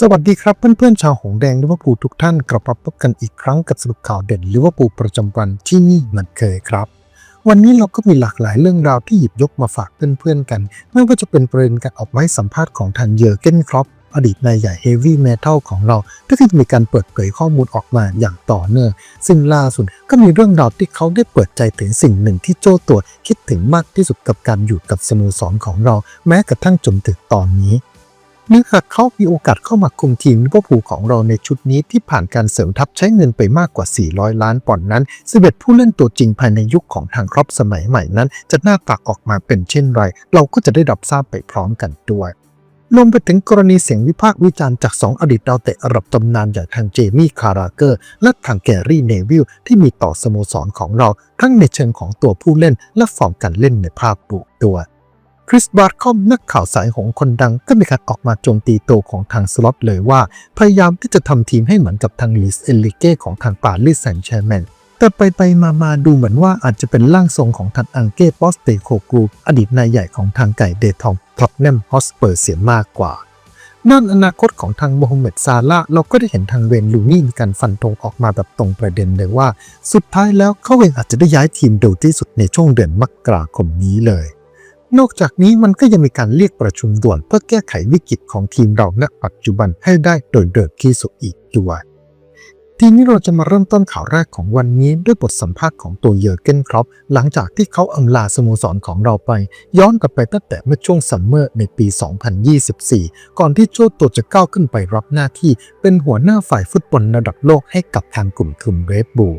สวัสดีครับเพื่อนๆชาวหงแดงลิเวอร์พูลทุกท่านกลับมาพบกันอีกครั้งกับสรุปข่าวเด่นลิเวอร์พูลประจำวันที่นี่เหมือนเคยครับ วันนี้เราก็มีหลากหลายเรื่องราวที่หยิบยกมาฝากเพื่อนๆกัน ไม่ว่าจะเป็นประเด็นการออกไม้สัมภาษณ์ของทางเยอร์เกนครอปอดีตนายใหญ่เฮฟวี่เมทัลของเราที่มีการเปิดเผยข้อมูลออกมาอย่างต่อเนื่อง ซึ่งล่าสุดก็มีเรื่องราวที่เขาได้เปิดใจถึงสิ่งหนึ่งที่โจ้ตัวคิดถึงมากที่สุดกับการอยู่กับสโมสรของเรา แม้กระทั่งจนถึงตอนนี้ เนื่องจากเขามีโอกาสเข้ามาคุมทีมลิเวอร์พูลของเราในชุดนี้ที่ผ่านการเสริมทัพใช้เงินไปมากกว่า 400 ล้านปอนด์นั้น11ผู้เล่นตัวจริงภายในยุคของทางครอปสมัยใหม่นั้น จะหน้าตาออกมาเป็นเช่นไร เราก็จะได้รับทราบไปพร้อมกันด้วยรวมไปถึงกรณีเสียงวิพากษ์วิจารณ์จาก 2 อดีตดาวเตะระดับตำนานอย่างทางเจมี่คาราเกอร์ และทางแกรี่เนวิลที่มีต่อสโมสรของเรา ทั้งในเชิงของตัวผู้เล่นและฟอร์มการเล่นในภาพรวมตัว คริสบาร์คอมนักข่าวสายหงคนดังก็มีการออกมาโจมตีตัวของทางสล็อตเลยว่า พยายามที่จะทำทีมให้เหมือนกับทางลิสเอลิเก้ของทางปารีสแซงต์แชร์แมงแต่ไปไปมามาดูเหมือนว่าอาจจะเป็นร่างทรงของทางอังเก้ปอสเตโคกรูอดีตนายใหญ่ของทางไก่เดทองท็อปแนมฮอสเปอร์เสียมากกว่าด้านอนาคตของทางโมฮัมเหม็ดซาลาเราก็ได้เห็นทางเวนลูนี่มีการฟันธงออกมาแบบตรงประเด็นเลยว่า สุดท้ายแล้วเขาเองอาจจะได้ย้ายทีมเร็วที่สุดในช่วงเดือนมกราคมนี้เลย นอกจากนี้มันก็ยังมีการเรียกประชุมด่วนเพื่อแก้ไขวิกฤตของทีมเราณปัจจุบันให้ได้โดยเร็วที่สุดอีกด้วยทีนี้เราจะมาเริ่มต้นข่าวแรกของวันนี้ด้วยบทสัมภาษณ์ของตัวเยอร์เกนครอปหลังจากที่เขาอำลาสโมสรของเราไป ย้อนกลับไปตั้งแต่เมื่อช่วงซัมเมอร์ในปี 2024 ก่อนที่โจตัวจะก้าวขึ้นไปรับหน้าที่เป็นหัวหน้าฝ่ายฟุตบอลระดับโลกให้กับทางกลุ่มทุนเรดบูล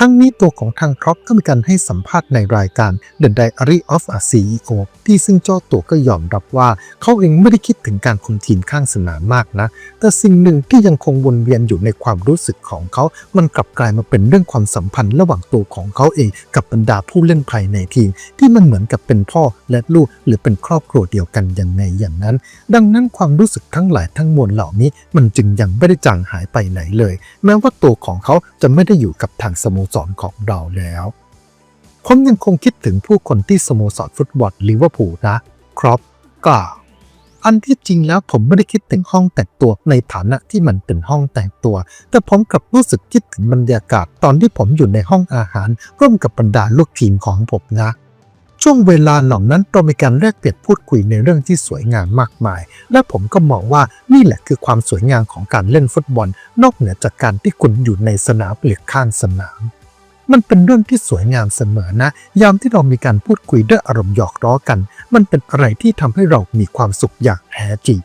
ทั้งนี้ตัวของทางครอปก็มีการให้สัมภาษณ์ในรายการ The Diary of a CEO ที่ซึ่งเจ้าตัวก็ยอมรับว่า เขาเองไม่ได้คิดถึงการคุมทีมข้างสนามมากนะ แต่สิ่งหนึ่งที่ยังคงวนเวียนอยู่ในความรู้สึกของเขา มันกลับกลายมาเป็นเรื่องความสัมพันธ์ระหว่างตัวของเขาเอง กับบรรดาผู้เล่นภายในทีม ที่มันเหมือนกับเป็นพ่อและลูก หรือเป็นครอบครัวเดียวกันอย่างไงอย่างนั้น ดังนั้นความรู้สึกทั้งหลายทั้งมวลเหล่านี้ มันจึงยังไม่ได้จางหายไปไหนเลย แม้ว่าตัวของเขาจะไม่ได้อยู่กับทางสโมสรของเราแล้ว ผมยังคงคิดถึงผู้คนที่สโมสรฟุตบอลลิเวอร์พูลนะ ครับกล่าวอันที่จริงแล้วผมไม่ได้คิดถึงห้องแต่งตัวในฐานะที่มันเป็นห้องแต่งตัว แต่ผมกลับรู้สึกคิดถึงบรรยากาศตอนที่ผมอยู่ในห้องอาหาร ร่วมกับบรรดาลูกทีมของผมนะ ช่วงเวลาเหล่านั้นเรามีการแลกเปลี่ยนพูดคุยในเรื่องที่สวยงามมากมาย และผมก็มองว่านี่แหละคือความสวยงามของการเล่นฟุตบอล นอกเหนือจากการที่คุณอยู่ในสนามหรือข้างสนามมันเป็นเรื่องที่สวยงามเสมอนะ ยามที่เรามีการพูดคุยด้วยอารมณ์หยอกล้อกัน มันเป็นอะไรที่ทำให้เรามีความสุขอย่างแท้จริง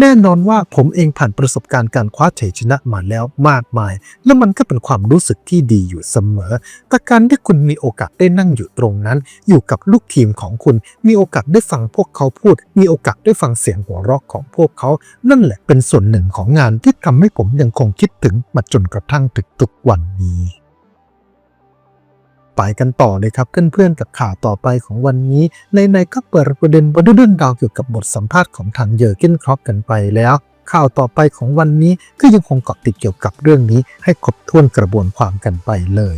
แน่นอนว่าผมเองผ่านประสบการณ์การคว้าชัยชนะมาแล้วมากมาย และมันก็เป็นความรู้สึกที่ดีอยู่เสมอ แต่การที่คุณมีโอกาสได้นั่งอยู่ตรงนั้น อยู่กับลูกทีมของคุณ มีโอกาสได้ฟังพวกเขาพูด มีโอกาสได้ฟังเสียงหัวเราะของพวกเขา นั่นแหละเป็นส่วนหนึ่งของงานที่ทำให้ผมยังคงคิดถึงมาจนกระทั่งถึงทุกวันนี้ ไปกันต่อเลยครับเพื่อนๆกับข่าวต่อไปของวันนี้ในๆก็เปิดประเด็นประเด็นดาวเกี่ยวกับบทสัมภาษณ์ของทางเยอร์เกนครอปกันไปแล้ว ข่าวต่อไปของวันนี้ก็ยังคงเกาะติดเกี่ยวกับเรื่องนี้ให้ครบถ้วนกระบวนความกันไปเลย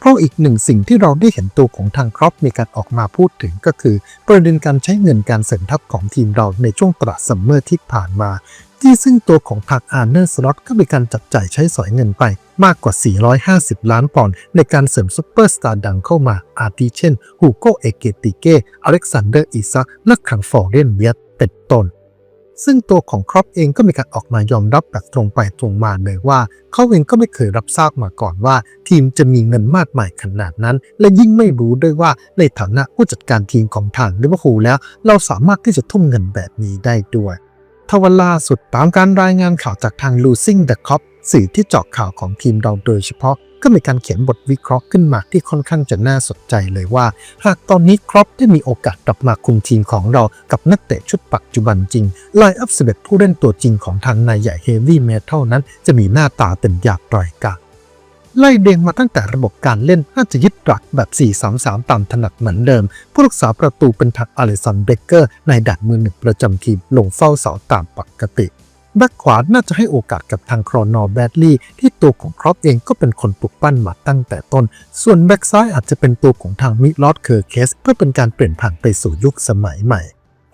เพราะอีกหนึ่งสิ่งที่เราได้เห็นตัวของทางครอปมีการออกมาพูดถึงก็คือ ประเด็นการใช้เงินการเสริมทัพของทีมเราในช่วงตลาดซัมเมอร์ที่ผ่านมา ที่ซึ่งตัวของทางอาร์เนอร์สล็อตก็มีการจับจ่ายใช้สอยเงินไปมากกว่า 450 ล้านปอนด์ในการเสริมซุปเปอร์สตาร์ดังเข้ามา อาทิเช่น ฮูโก เอเกติเกอเล็กซานเดอร์ อิซักและคังฟอร์เรนเวียตเป็นต้น ซึ่งตัวของครอปเองก็มีการออกมายอมรับแบบตรงไปตรงมาเลยว่า เขาเองก็ไม่เคยรับทราบมาก่อนว่า ทีมจะมีเงินมากมายขนาดนั้น และยิ่งไม่รู้ด้วยว่าในฐานะผู้จัดการทีมของทางลิเวอร์พูลแล้ว เราสามารถที่จะทุ่มเงินแบบนี้ได้ด้วยทว่าล่าสุดตามการรายงานข่าวจากทาง Losing the Cop สื่อที่เจาะข่าวของทีมเราโดยเฉพาะ ก็มีการเขียนบทวิเคราะห์ขึ้นมาที่ค่อนข้างจะน่าสนใจเลยว่า หากตอนนี้ครอปได้มีโอกาสกลับมาคุมทีมของเรากับนักเตะชุดปัจจุบันจริงไลน์อัพ11ผู้เล่นตัวจริงของทางนายใหญ่เฮฟวี่เมทัลนั้น จะมีหน้าตาเป็นอย่างไรกันไล่เดงมาตั้งแต่ระบบการเล่นน่าจะยึดหลักแบบ 4-3-3 ตามถนัดเหมือนเดิม ผู้รักษาประตูเป็นทางอเลสันเบเกอร์ ในดัดมือหนึ่งประจำทีมลงเฝ้าเสาตามปกติ แบ็กขวาน่าจะให้โอกาสกับทางครอนอร์แบดลี่ที่ตัวของครอปเองก็เป็นคนปลุกปั้นมาตั้งแต่ต้น ส่วนแบ็กซ้ายอาจจะเป็นตัวของทางมิลอดเคอร์เคส เพื่อเป็นการเปลี่ยนผ่านไปสู่ยุคสมัยใหม่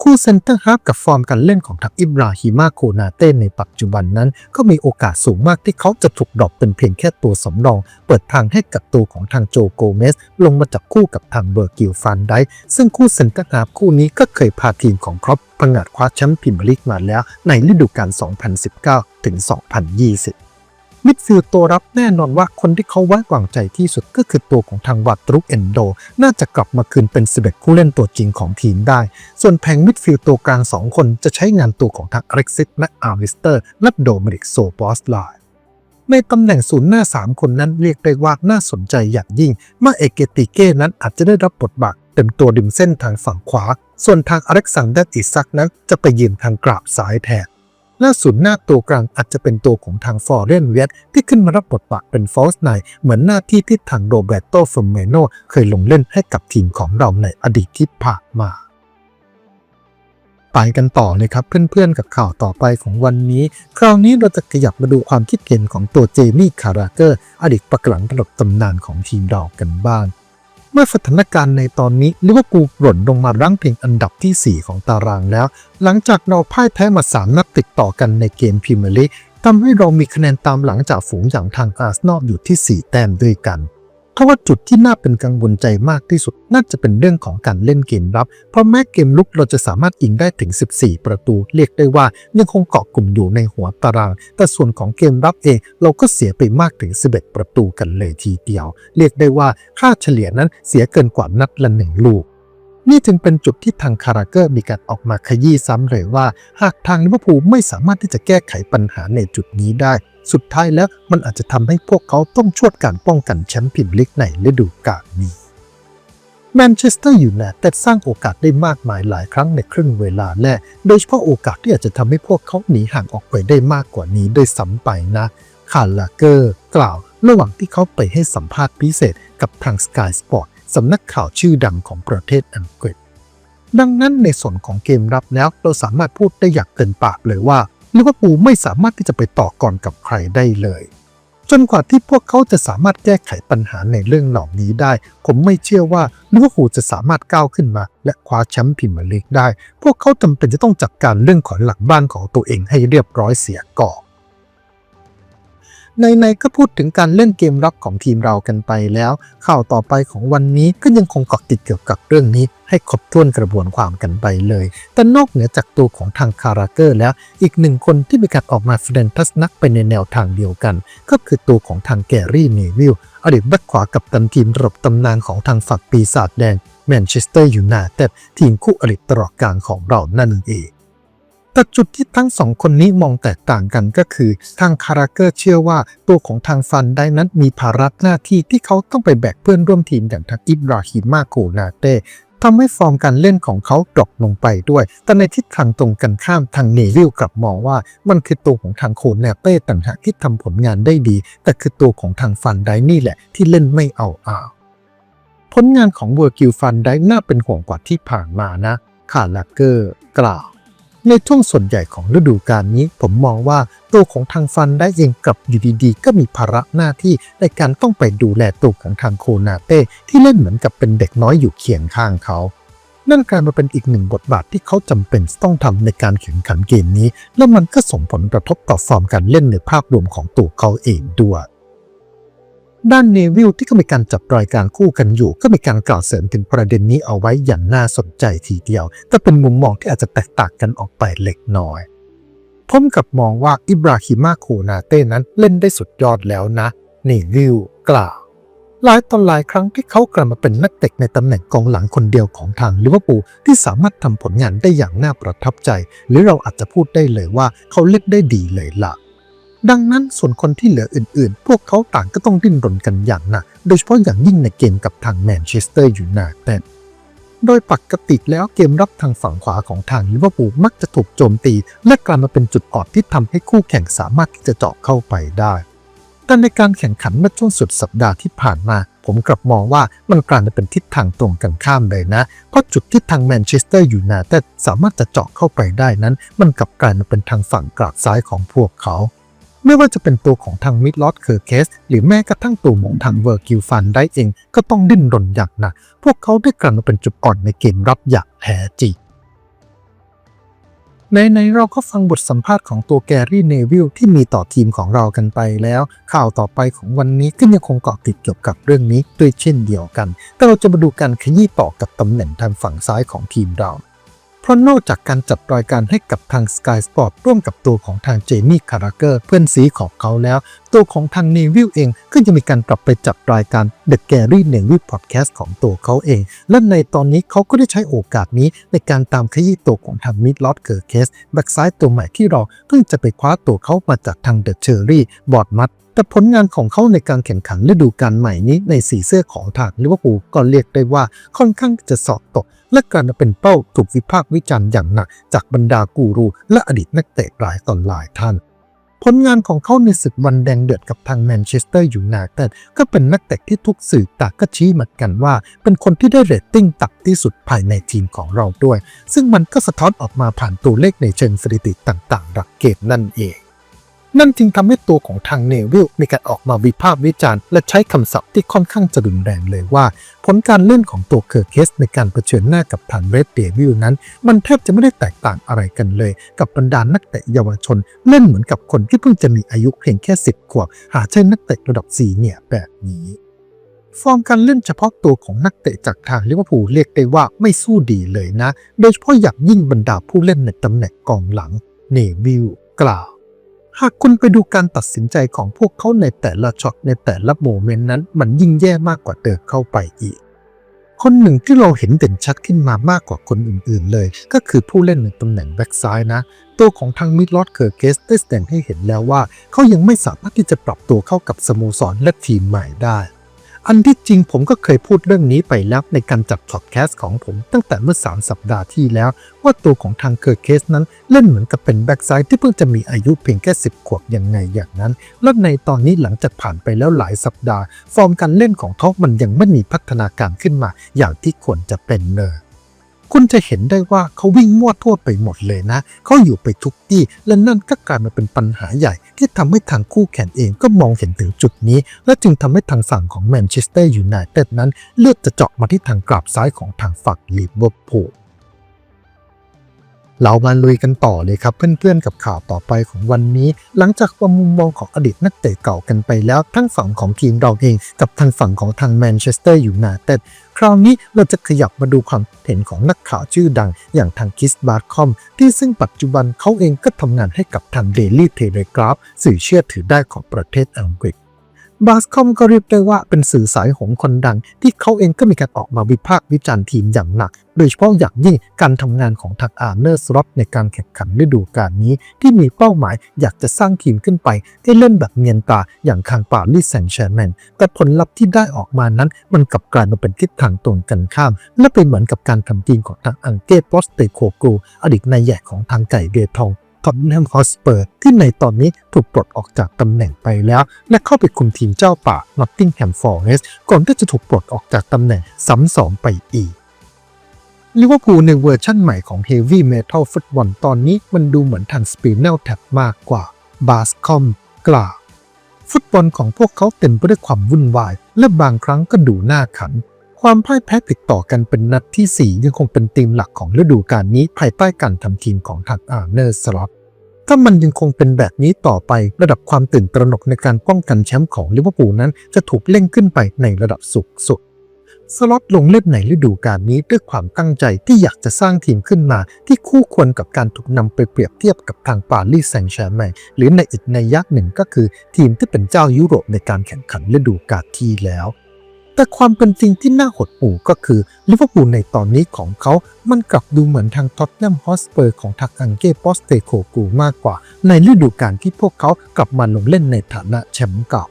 คู่เซนเตอร์ฮาร์ฟกับฟอร์มการเล่นของทางอิบราฮิมาโคนาเต้ในปัจจุบันนั้น ก็มีโอกาสสูงมากที่เขาจะถูกดรอปเป็นเพียงแค่ตัวสำรอง เปิดทางให้กับตัวของทางโจโกเมส ลงมาจับคู่กับทางเบอร์กิลฟันได้ซึ่งคู่เซนเตอร์ฮาร์ฟคู่นี้ก็เคยพาทีมของครอปพังงาดคว้าแชมป์พรีเมียร์ลีกมาแล้วในฤดูกาล 2019 ถึง 2020 มิดฟิลด์ตัวรับแน่นอนว่าคนที่เขาไว้วางใจที่สุดก็คือตัวของทางวัตรุกเอนโด น่าจะกลับมาคืนเป็น11ผู้เล่นตัวจริงของทีมได้ ส่วนแผงมิดฟิลด์ตัวกลาง2คนจะใช้งานตัวของทางอเล็กซิสและอาร์วิสเตอร์ และโดมินิกโซบอสไลน์ในตำแหน่งศูนย์หน้า 3 คนนั้นเรียกได้ว่าน่าสนใจอย่างยิ่งมื่อเอเกติเก้นั้นอาจจะได้รับบทบาทเต็มตัวริมเส้นทางฝั่งขวา ส่วนทางอเล็กซานเดอร์อิซักนั้นจะไปยืนทางกราบซ้ายแทน ล่าสุดหน้าตัวกลางอาจจะเป็นตัวของทางฟอร์เรนเวสที่ขึ้นมารับบทบาทเป็นฟอสไนเหมือนหน้าที่ที่ทางโรเบโตเฟอร์เมโนเคยลงเล่นให้กับทีมของเราในอดีตที่ผ่านมาไปกันต่อเลยครับเพื่อนๆกับข่าวต่อไปของวันนี้ คราวนี้เราจะขยับมาดูความคิดเห็นของตัวเจมี่คาราเกอร์ อดีตปักหลังระดับตำนานของทีมดอกกันบ้าง มื่อสถานการณ์ในตอนนี้ลิเวอร์พูลหล่นลงมารั้งเพียงอันดับที่ 4 ของตารางแล้ว หลังจากเราพ่ายแพ้มา 3 นัดติดต่อกันในเกมพรีเมียร์ลีกทำให้เรามีคะแนนตามหลังจากฝูงอย่างทางอาร์เซนอลอยู่ที่ 4 แต้มด้วยกัน ทว่าจุดที่น่าเป็นกังวลใจมากที่สุด น่าจะเป็นเรื่องของการเล่นเกมรับ เพราะแม้เกมลุกเราจะสามารถยิงได้ถึง 14 ประตู เรียกได้ว่ายังคงเกาะกลุ่มอยู่ในหัวตาราง แต่ส่วนของเกมรับเองเราก็เสียไปมากถึง 11 ประตูกันเลยทีเดียว เรียกได้ว่าค่าเฉลี่ยนั้นเสียเกินกว่านัดละหนึ่งลูกนี่จึงเป็นจุดที่ทางคาราเกอร์มีการออกมาขยี้ซ้ำเลยว่า หากทางลิเวอร์พูลไม่สามารถที่จะแก้ไขปัญหาในจุดนี้ได้ สุดท้ายแล้วมันอาจจะทำให้พวกเขาต้องชวดการป้องกันแชมป์พรีเมียร์ลีกในฤดูกาลนี้แมนเชสเตอร์อยูไนเต็ดสร้างโอกาสได้มากมายหลายครั้งในครึ่งเวลาแรกโดยเฉพาะโอกาสที่อาจจะทำให้พวกเขาหนีห่างออกไปได้มากกว่านี้ด้วยซ้ำไปนะคาร์ลาเกอร์ กล่าว ระหว่างที่เขาไปให้สัมภาษณ์พิเศษกับทาง Sky Sport สำนักข่าวชื่อดังของประเทศอังกฤษ ดังนั้นในส่วนของเกมรับแล้วเราสามารถพูดได้อย่างเกินปากเลยว่า ลิเวอร์พูลไม่สามารถที่จะไปต่อก่อนกับใครได้เลย จนกว่าที่พวกเขาจะสามารถแก้ไขปัญหาในเรื่องเหล่านี้ได้ ผมไม่เชื่อว่าลิเวอร์พูลจะสามารถก้าวขึ้นมา และคว้าแชมป์พรีเมียร์ลีกได้ พวกเขาจำเป็นจะต้องจัดการเรื่องของหลักบ้านของตัวเองให้เรียบร้อยเสียก่อน ในๆก็พูดถึงการเล่นเกมรับของทีมเรากันไปแล้ว ข่าวต่อไปของวันนี้ก็ยังคงเกาะติดเกี่ยวกับเรื่องนี้ ให้ครบถ้วนกระบวนความกันไปเลย แต่นอกเหนือจากตัวของทางคาราเกอร์แล้ว อีกหนึ่งคนที่มีการออกมาแสดงทัศนะไปในแนวทางเดียวกัน ก็คือตัวของทางแกรี่เนวิลอดีตแบ็คขวากับตันทีมระบตำนานของทางฝักปีศาจแดงแมนเชสเตอร์ยูไนเต็ดทีมคู่อริตลอดกาลของเรานั่นเอง แต่จุดที่ทั้งสองคนนี้มองแตกต่างกันก็คือ ทางคาราเกอร์เชื่อว่าตัวของทางฟันได้นั้นมีภาระหน้าที่ที่เขาต้องไปแบกเพื่อนร่วมทีมอย่างทางอิบราฮิมาโกนาเต้ทำให้ฟอร์มการเล่นของเขาดรอปลงไปด้วย แต่ในทิศทางตรงกันข้ามทางเนวิลกลับมองว่า มันคือตัวของทางโคนาเต้ต่างหากที่ทำผลงานได้ดี แต่คือตัวของทางฟันไดนี่แหละที่เล่นไม่เอาอ่าผลงานของเวอร์กิลฟันได้น่าเป็นห่วงกว่าที่ผ่านมานะคาราเกอร์กล่าว ในช่วงส่วนใหญ่ของฤดูกาลนี้ ผมมองว่าตัวของทางฟันได้เองกับอยู่ดีๆ ก็มีภาระหน้าที่ในการต้องไปดูแลตัวของทางโคนาเต้ที่เล่นเหมือนกับเป็นเด็กน้อยอยู่เคียงข้างเขานั่นกลายมาเป็นอีกหนึ่งบทบาทที่เขาจำเป็นต้องทำในการแข่งขันเกมนี้ แล้วมันก็ส่งผลกระทบต่อฟอร์มการเล่นในภาพรวมของตัวเขาเองด้วย ด้านเนวิลที่ก็มีการจับรายการคู่กันอยู่ ก็มีการกล่าวเสริมถึงประเด็นนี้เอาไว้อย่างน่าสนใจทีเดียวแต่เป็นมุมมองที่อาจจะแตกต่างกันออกไปเล็กน้อยผมกับมองว่าอิบราฮิมาโคนาเต้นั้นเล่นได้สุดยอดแล้วนะเนวิลกล่าวหลายต่อหลายครั้งที่เขากลับมาเป็นนักเตะในตำแหน่งกองหลังคนเดียวของทางลิเวอร์พูลที่สามารถทำผลงานได้อย่างน่าประทับใจ หรือเราอาจจะพูดได้เลยว่าเขาเล่นได้ดีเลยล่ะ ดังนั้นส่วนคนที่เหลืออื่นๆ พวกเขาต่างก็ต้องดิ้นรนกันอย่างหนัก โดยเฉพาะอย่างยิ่งในเกมกับทางแมนเชสเตอร์ยูไนเต็ดโดยปกติแล้วเกมรับทางฝั่งขวาของทางลิเวอร์พูลมักจะถูกโจมตี และกลายมาเป็นจุดอ่อนที่ทำให้คู่แข่งสามารถที่จะเจาะเข้าไปได้ แต่ในการแข่งขันเมื่อช่วงสุดสัปดาห์ที่ผ่านมา ผมกลับมองว่ามันกลายมาเป็นทิศทางตรงกันข้ามเลยนะ เพราะจุดที่ทางแมนเชสเตอร์ยูไนเต็ดสามารถจะเจาะเข้าไปได้นั้น มันกลับกลายมาเป็นทางฝั่งกราบซ้ายของพวกเขา ไม่ว่าจะเป็นตัวของทางมิดลอดเคอร์เคสหรือแม้กระทั่งตัวของทางเวอร์กิลฟันได้เอง ก็ต้องดิ้นรนอย่างหนัก พวกเขาได้กลายมาเป็นจุดอ่อนในเกมรับอย่างแท้จริงในๆเราก็ฟังบทสัมภาษณ์ของตัวแกรี่เนวิลที่มีต่อทีมของเรากันไปแล้ว ข่าวต่อไปของวันนี้ก็ยังคงเกาะติดเกี่ยวกับเรื่องนี้ด้วยเช่นเดียวกัน แต่เราจะมาดูการขยี้ต่อกับตำแหน่งทางฝั่งซ้ายของทีมเรา เพราะนอกจากการจัดรายการให้กับทาง Sky Sport ร่วมกับตัวของทางเจมี่คาราเกอร์เพื่อนซีของเขาแล้ว ตัวของทางเนวิลเองก็จะมีการกลับไปจัดรายการ The Gary Neville Podcast ของตัวเขาเอง และในตอนนี้เขาก็ได้ใช้โอกาสนี้ในการตามขยี้ตัวของทางมิดลอดเกิร์เคสแบ็กซ้ายตัวใหม่ที่เราเพิ่งจะไปคว้าตัวเขามาจากทางเดอะเชอรี่บอร์ดมัด แต่ผลงานของเขาในการแข่งขันฤดูกาลใหม่นี้ในสีเสื้อของทางลิเวอร์พูลก็เรียกได้ว่าค่อนข้างจะสอบตก และการเป็นเป้าถูกวิพากษ์วิจารณ์อย่างหนัก จากบรรดากูรู และอดีตนักเตะหลายต่อหลายท่าน ผลงานของเขาในศึกวันแดงเดือดกับทางแมนเชสเตอร์ยูไนเต็ดก็เป็นนักเตะที่ทุกสื่อต่างก็ชี้เหมือนกันว่า เป็นคนที่ได้เรตติ้งต่ำที่สุดภายในทีมของเราด้วย ซึ่งมันก็สะท้อนออกมาผ่านตัวเลขในเชิงสถิติต่างๆหลักเกณฑ์นั่นเอง นั่นจึงทำให้ตัวของทางเนวิลมีการออกมาวิพากษ์วิจารณ์ และใช้คำศัพท์ที่ค่อนข้างจะรุนแรงเลยว่า ผลการเล่นของตัวเคอร์เคสในการเผชิญหน้ากับทางเรดเดวิลนั้น มันแทบจะไม่ได้แตกต่างอะไรกันเลย กับบรรดานักเตะเยาวชน เล่นเหมือนกับคนที่เพิ่งจะมีอายุเพียงแค่ 10 ขวบ หาใช่นักเตะระดับ4เนี่ยแบบนี้ฟอร์มการเล่นเฉพาะตัวของนักเตะจากทางลิเวอร์พูลเรียกได้ว่าไม่สู้ดีเลยนะ โดยเฉพาะอย่างยิ่งบรรดาผู้เล่นในตำแหน่งกองหลัง เนวิลกล่าว หากคุณไปดูการตัดสินใจของพวกเขาในแต่ละช็อตในแต่ละโมเมนต์นั้น มันยิ่งแย่มากกว่าเดิมเข้าไปอีก คนหนึ่งที่เราเห็นเด่นชัดขึ้นมามากกว่าคนอื่นๆเลย ก็คือผู้เล่นในตำแหน่งแบ็กซ้ายนะ ตัวของทางมิดลอดเคอร์เกสได้แสดงให้เห็นแล้วว่า เขายังไม่สามารถที่จะปรับตัวเข้ากับสโมสรและทีมใหม่ได้ อันที่จริงผมก็เคยพูดเรื่องนี้ไปแล้วในการจัดพอดแคสต์ของผมตั้งแต่เมื่อ 3 สัปดาห์ที่แล้ว ว่าตัวของทางเคอร์เคสนั้นเล่นเหมือนกับเป็นแบ็กซ้ายที่เพิ่งจะมีอายุเพียงแค่ 10 ขวบยังไงอย่างนั้น และในตอนนี้หลังจากผ่านไปแล้วหลายสัปดาห์ ฟอร์มการเล่นของท็อกมันยังไม่มีพัฒนาการขึ้นมาอย่างที่ควรจะเป็นเลย คุณจะเห็นได้ว่าเขาวิ่งมั่วทั่วไปหมดเลยนะ เขาอยู่ไปทุกที่ และนั่นก็กลายมาเป็นปัญหาใหญ่ ที่ทำให้ทางคู่แข่งเองก็มองเห็นถึงจุดนี้ และจึงทำให้ทางฝั่งของแมนเชสเตอร์ยูไนเต็ดนั้น เลือกจะเจาะมาที่ทางกราบซ้ายของทางฝั่งลิเวอร์พูล เรามาลุยกันต่อเลยครับ เพื่อนๆกับข่าวต่อไปของวันนี้ หลังจากว่ามุมมองของอดีตนักเตะเก่ากันไปแล้ว ทั้งฝั่งของทีมเราเอง กับทางฝั่งของทางแมนเชสเตอร์ยูไนเต็ดคราวนี้เราจะขยับมาดูความเห็นของนักข่าวชื่อดัง อย่างทางคิสบาร์คอม ที่ซึ่งปัจจุบันเขาเองก็ทำงานให้กับทางเดลี่เทเลกราฟสื่อเชื่อถือได้ของประเทศอังกฤษ บาสคอมก็เรียกได้ว่าเป็นสื่อสายหงคนดัง ที่เขาเองก็มีการออกมาวิพากษ์วิจารณ์ทีมอย่างหนัก โดยเฉพาะอย่างยิ่งการทำงานของทางอาร์เนอร์สล็อตในการแข่งขันฤดูกาลนี้ ที่มีเป้าหมายอยากจะสร้างทีมขึ้นไป ให้เล่นแบบเนียนตาอย่างทางปารีสแซงต์แชร์แมงแต่ผลลัพธ์ที่ได้ออกมานั้น มันกลับกลายมาเป็นทิศทางตรงกันข้าม และเป็นเหมือนกับการทำทีมของทางอังเก้โปสเตโคกูอดีตนายใหญ่ของทางไก่เดทอง ท็อตแนมฮอสเปอร์ที่ในตอนนี้ถูกปลดออกจากตำแหน่งไปแล้ว และเข้าไปคุมทีมเจ้าป่านอตติงแฮมฟอร์เรสก่อนที่จะถูกปลดออกจากตำแหน่งซ้ำสองไปอีกลิเวอร์พูลในเวอร์ชั่นใหม่ของ Heavy Metal ฟุตบอลตอนนี้มันดูเหมือนทาง Spinal Tap มากกว่าบาสคอมกล่าวฟุตบอลของพวกเขาเต็มไปด้วยความวุ่นวาย และบางครั้งก็ดูน่าขัน ความพ่ายแพ้ติดต่อกันเป็นนัดที่ 4 ยังคงเป็นธีมหลักของฤดูกาลนี้ภายใต้การทำทีมของทางอาร์เนอร์สล็อต ถ้ามันยังคงเป็นแบบนี้ต่อไประดับความตื่นตระหนกในการป้องกันแชมป์ของลิเวอร์พูลนั้น จะถูกเล่งขึ้นไปในระดับสูงสุดสล็อตลงเล่นในฤดูกาลนี้ด้วยความตั้งใจที่อยากจะสร้างทีมขึ้นมา ที่คู่ควรกับการถูกนำไปเปรียบเทียบกับทางปารีสแซงต์แชร์แมงหรือในอีกในยยักษ์หนึ่งก็คือ ทีมที่เป็นเจ้ายุโรปในการแข่งขันฤดูกาลที่แล้ว แต่ความเป็นจริงที่น่าหดหู่ก็คือลิเวอร์พูลในตอนนี้ของเขา มันกลับดูเหมือนทางท็อตแนมฮอสเปอร์ของทางอังเก้ปอสเตโคกูมากกว่า ในฤดูกาลที่พวกเขากลับมาลงเล่นในฐานะแชมป์เก่า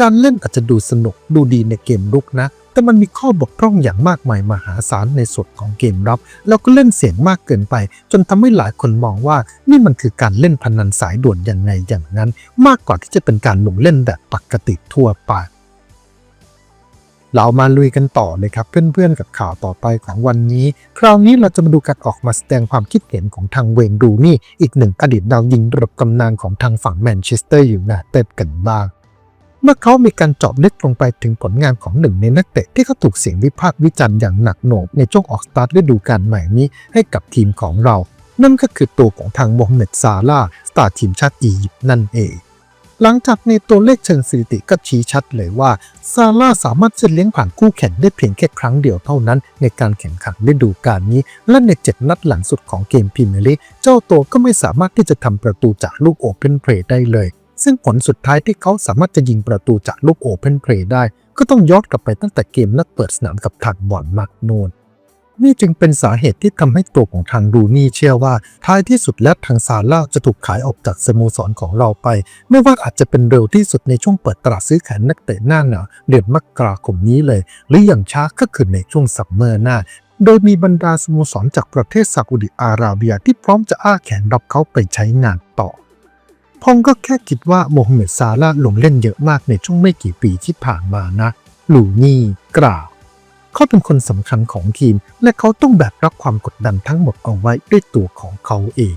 การเล่นอาจจะดูสนุกดูดีในเกมรุกนะ แต่มันมีข้อบกพร่องอย่างมากมายมหาศาลในส่วนของเกมรับ แล้วก็เล่นเสียงมากเกินไป จนทำให้หลายคนมองว่านี่มันคือการเล่นพนันสายด่วนอย่างไงอย่างนั้น มากกว่าที่จะเป็นการลงเล่นแบบปกติทั่วไป เรามาลุยกันต่อเลยครับเพื่อนๆ กับข่าวต่อไปของวันนี้ คราวนี้เราจะมาดูการออกมาแสดงความคิดเห็นของทางเวนรูนี่ อีกหนึ่งอดีตดาวยิงระดับตำนานของทางฝั่งแมนเชสเตอร์อยูไนะเต็ดกันบ้าง เมื่อเขามีการเจาะลึกลงไปถึงผลงานของหนึ่งในนักเตะที่เขาถูกเสียงวิพากษ์วิจารณ์อย่างหนักหน่วงในช่วงออกสตาร์ทฤดูกาลใหม่นี้ให้กับทีมของเรา นั่นก็คือตัวของทางโมฮัมเหม็ดซาลาสตาร์ทีมชาติอียิปต์นั่นเอง หลังจากในตัวเลขเชิงสถิติก็ชี้ชัดเลยว่าซาร่าสามารถจะเลี้ยงผ่านคู่แข่งได้เพียงแค่ครั้งเดียวเท่านั้น ในการแข่งขันฤดูกาลนี้ และใน 7 นัดหลังสุดของเกมพรีเมียร์ลีกเจ้าตัวก็ไม่สามารถที่จะทำประตูจากลูกโอเพนเพลย์ได้เลย ซึ่งผลสุดท้ายที่เขาสามารถจะยิงประตูจากลูกโอเพนเพลย์ได้ ก็ต้องย้อนกลับไปตั้งแต่เกมนัดเปิดสนามกับทางบอลมักโนน นี่จึงเป็นสาเหตุที่ทำให้ตัวของทางรูนี่เชื่อว่า ท้ายที่สุดแล้วทางซาร่าจะถูกขายออกจากสโมสรของเราไป ไม่ว่าอาจจะเป็นเร็วที่สุดในช่วงเปิดตลาดซื้อขายนักเตะหน้าหนาวเดือนมกราคมนี้เลย หรืออย่างช้าก็คือในช่วงซัมเมอร์หน้าโดยมีบรรดาสโมสรจากประเทศซาอุดิอาระเบียที่พร้อมจะอ้าแขนรับเขาไปใช้งานต่อ พงก็แค่คิดว่าโมฮัมเหม็ดซาร่าลงเล่นเยอะมากในช่วงไม่กี่ปีที่ผ่านมานะลูนี่กล่าว เขาเป็นคนสำคัญของทีม และเขาต้องแบกรับความกดดันทั้งหมดเอาไว้ด้วยตัวของเขาเอง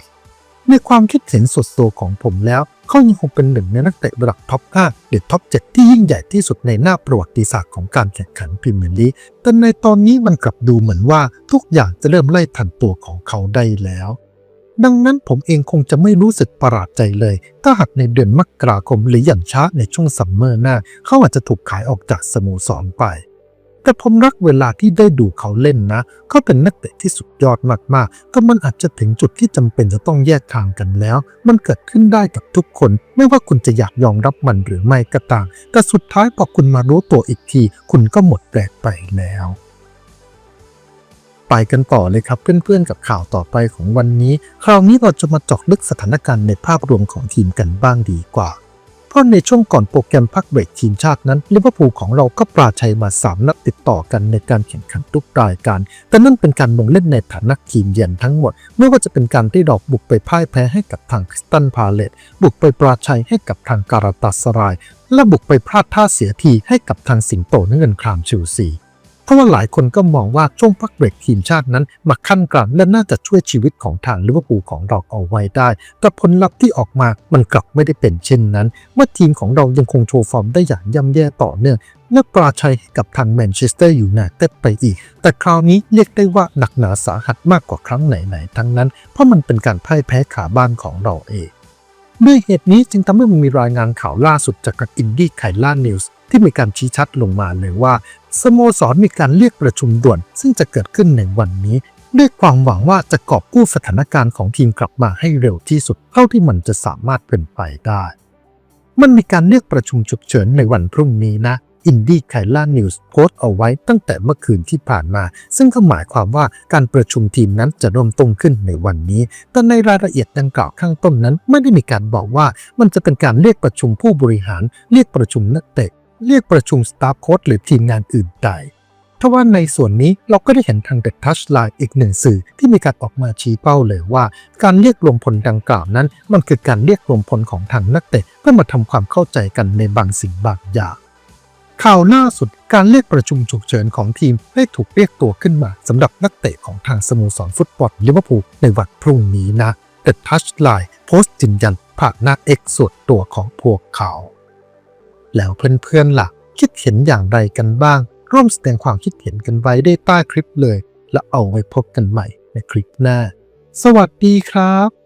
ในความคิดเห็นสดโซของผมแล้ว เขายังคงเป็นหนึ่งในนักเตะระดับท็อป 5 หรือท็อป 7 ที่ยิ่งใหญ่ที่สุดในหน้าประวัติศาสตร์ของการแข่งขันพรีเมียร์ลีกแต่ในตอนนี้มันกลับดูเหมือนว่าทุกอย่างจะเริ่มไล่ทันตัวของเขาได้แล้วดังนั้นผมเองคงจะไม่รู้สึกประหลาดใจเลย ถ้าหากในเดือนมกราคมหรืออย่างช้าในช่วงซัมเมอร์หน้า เขาอาจจะถูกขายออกจากสโมสรไป แต่ผมรักเวลาที่ได้ดูเขาเล่นนะ เขาเป็นนักเตะที่สุดยอดมากๆ ก็มันอาจจะถึงจุดที่จำเป็นจะต้องแยกทางกันแล้ว มันเกิดขึ้นได้กับทุกคน ไม่ว่าคุณจะอยากยอมรับมันหรือไม่ก็ตาม แต่สุดท้ายพอคุณมารู้ตัวอีกที คุณก็หมดแรงไปแล้วไปกันต่อเลยครับเพื่อนๆกับข่าวต่อไปของวันนี้ คราวนี้เราจะมาเจาะลึกสถานการณ์ในภาพรวมของทีมกันบ้างดีกว่า เพราะในช่วงก่อนโปรแกรมพักเบรกทีมชาตินั้นลิเวอร์พูลของเราก็ปราชัยมา 3 นัดติดต่อกันในการแข่งขันทุกรายการ แต่นั่นเป็นการลงเล่นในฐานะทีมเยือนทั้งหมด ไม่ว่าจะเป็นการที่ดอกบุกไปพ่ายแพ้ให้กับทางคริสตันพาเลตบุกไปปราชัยให้กับทางการาตาสราย และบุกไปพลาดท่าเสียทีให้กับทางสิงโตเงินครามชิลซี เพราะว่าหลายคนก็มองว่าช่วงพักเบรกทีมชาตินั้น มาขั้นกลางและน่าจะช่วยชีวิตของทางลิเวอร์พูลของเราเอาไว้ได้ แต่ผลลัพธ์ที่ออกมามันกลับไม่ได้เป็นเช่นนั้น เมื่อทีมของเรายังคงโชว์ฟอร์มได้อย่างย่ำแย่ต่อเนื่องและปราชัยกับทางแมนเชสเตอร์อยู่ไนเต็ดไปอีก แต่คราวนี้เรียกได้ว่าหนักหนาสาหัสมากกว่าครั้งไหนๆทั้งนั้น เพราะมันเป็นการพ่ายแพ้ขาบ้านของเราเองด้วยเหตุนี้จึงทำให้มันมีรายงานข่าวล่าสุดจากอินดี้ไคล่านิวส์ ที่มีการชี้ชัดลงมาเลยว่า สโมสรมีการเรียกประชุมด่วน ซึ่งจะเกิดขึ้นในวันนี้ ด้วยความหวังว่าจะกอบกู้สถานการณ์ของทีมกลับมาให้เร็วที่สุดเท่าที่มันจะสามารถเป็นไปได้ มันมีการเรียกประชุมฉุกเฉินในวันพรุ่งนี้นะอินดี้ไคล่านิวส์โพสต์เอาไว้ตั้งแต่เมื่อคืนที่ผ่านมา ซึ่งก็หมายความว่าการประชุมทีมนั้นจะเริ่มต้นขึ้นในวันนี้ แต่ในรายละเอียดดังกล่าวข้างต้นนั้น ไม่ได้มีการบอกว่ามันจะเป็นการเรียกประชุมผู้บริหาร เรียกประชุมนักเตะ เรียกประชุมสตาฟโค้ชหรือทีมงานอื่นใดทว่าในส่วนนี้เราก็ได้เห็นทางเด็ดทัชไลน์อีกหนึ่งสื่อที่มีการออกมาชี้เป้าเลยว่า การเรียกรวมพลดังกล่าวนั้น มันคือการเรียกรวมพลของทางนักเตะเพื่อมาทำความเข้าใจกันในบางสิ่งบางอย่างข่าวล่าสุดการเรียกประชุมฉุกเฉินของทีมได้ถูกเรียกตัวขึ้นมาสำหรับนักเตะของทางสโมสรฟุตบอลลิเวอร์พูลในวันพรุ่งนี้นะ The Touchline โพสต์ยืนยันผ่านหน้า X ส่วนตัวของพวกเขา แล้วเพื่อนๆล่ะ คิดเห็นอย่างไรกันบ้าง ร่วมแสดงความคิดเห็นกันไว้ได้ใต้คลิปเลย แล้วเอาไว้พบกันใหม่ในคลิปหน้า สวัสดีครับ